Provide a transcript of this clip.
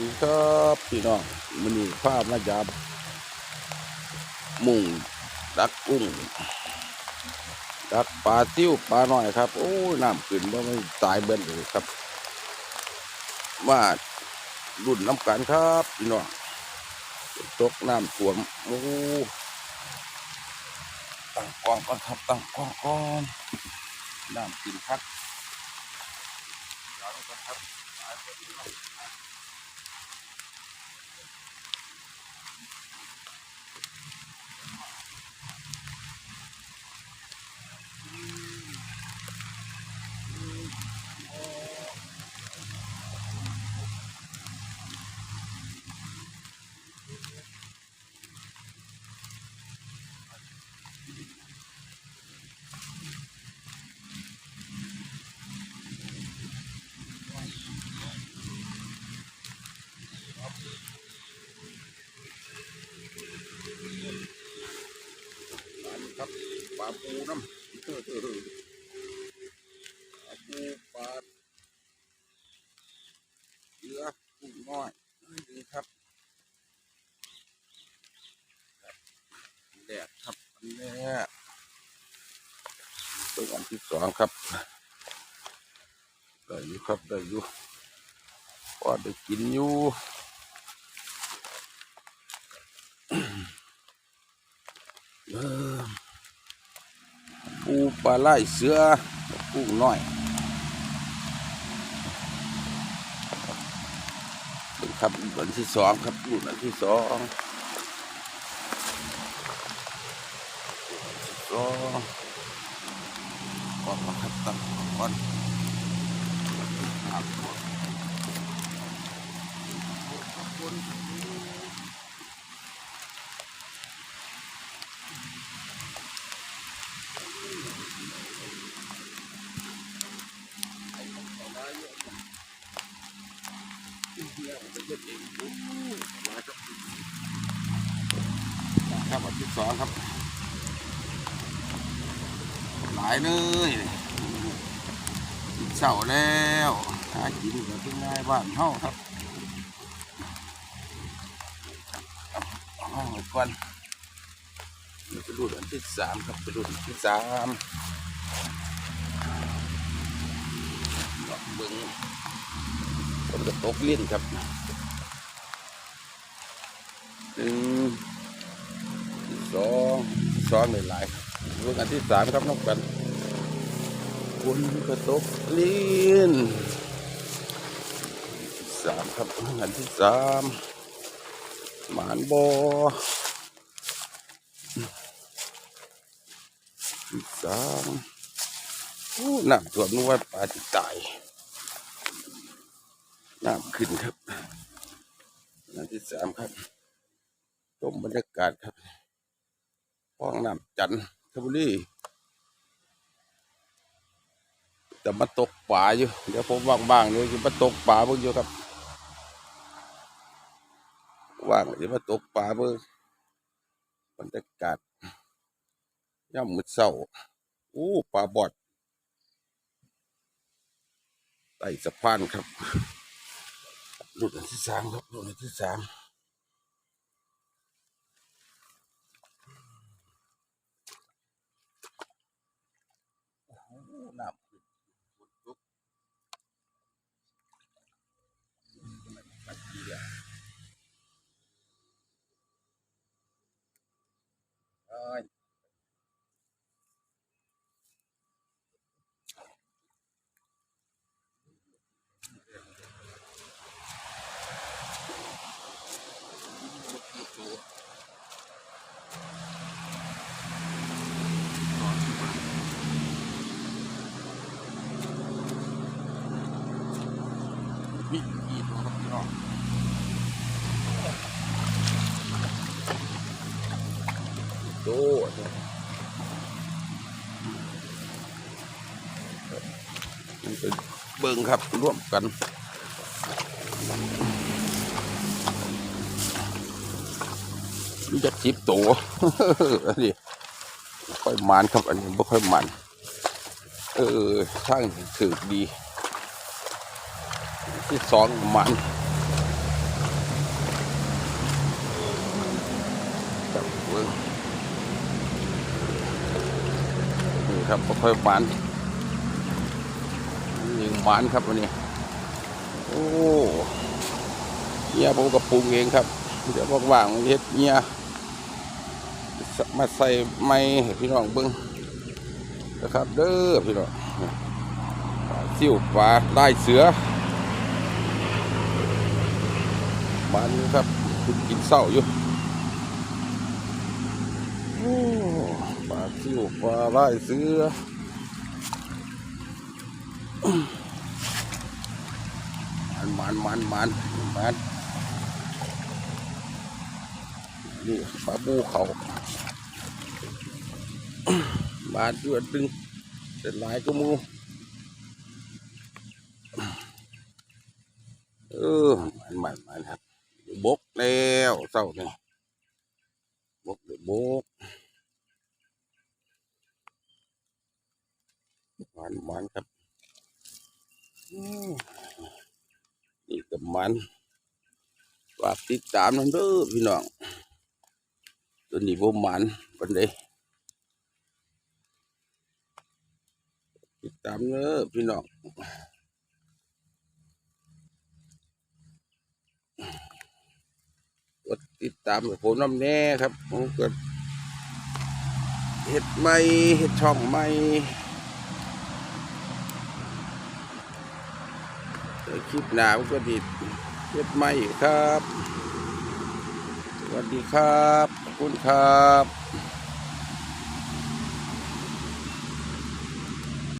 ดีครับพี่น้องมันนี่ภาพมายามมุ่งดักกุ้งดักปลาติ้วปลาหน่อยครับ โอ้ยน้ำขึ้นว่าไม่ตายเบิ้ลเลยครับมารุ่นน้ำกันครับพี่น้องตกน้ำท่วมโอ้ตั้งกองก่อนครับตั้งกองก่อนน้ำขึ้นครับเดี๋ยวก่อนครับครับ ปูน้ำปลาปูปลาเรือกุ้งน้อยนี่ครับแดดครับอันแรกเป็นอันที่สองครับได้อยู่ครับได้อยู่พอได้กินอยู่เออ ปลาไหลเสือกุ้งน้อยเป็นครับวันที่สองครับรุ่นอันที่สองสองก่อนครับตั้งก่อนครับค ครับอันที่สองครับ หลายเลยเสาแล้วหากินกับที่ง่ายบ้านเฮาครับเอาก่อนเราจะดูอันที่สามครับไปดูอันที่สามเบิ้ง คนก็ตกเลิ้นครับหนึ่งสองสองหลายๆลูกอันที่สามครับน้องกันคนก็ตกเลิ้นสามครับลูกอันที่สามหมานบอสามโอ้หน้ำท่วมนึกว่าปลาจะตาย น้ำขึ้นครับอันที่สามครับชมบรรยากาศครับห้องน้ำจันทบุรีแต่มาตกป่าอยู่ เดี๋ยวผมว่างๆเดี๋ยวจะมาตกป่าเบิ่งอยู่ครับ ว่างเดี๋ยมาตกป่าเบิ่งบรรยากาศย่ำมืดเศร้าอู้ปลาบอดไต่สะพานครับ รุ่นอันที่สามครับรุ่นอันที่สามโอ้โหน้ำูเบิ่งครับร่วมกันรู้จักสิบตัวอันนี้ค่อยมันครับ อันนี้ไม่ค่อยมันเออช่างถือดี ที่สองมันจับเบิ้ง ครับบ่ค่อยหวานยิงหวานครับวันนี้ โอ้เมียผมกับปรุงเองครับ เดี๋ยวว่างๆเฮ็ดเมียมาใส่ไม้พี่น้องเบิ่งนะครับ เด้อพี่น้องซิ่วปลาได้เสือบ้านครับคุณกินเศร้าอยู่โอ้ ซิวปลาได้เสือมันมันมันมันมันนี่ปลาบูเขาบาดเดือดดึงเสร็จหลายก็มูเออมันมันมันครับบกแล้วเศร้าเนี่ยบกเดี๋ยวบก มันมันครับอืมนี่กับมันฝากติดตามนั่นเด้อพี่น้องตัวนี้บ่มันปันเดติดตามเด้อพี่น้องกดติดตามให้ผมน้ำแน่ครับผมก็เฮ็ดใหม่เฮ็ดช่องใหม่ใน คลิปหนาวก็ดิดเย็ดไหม่ครับ สวัสดีครับ คุณครับ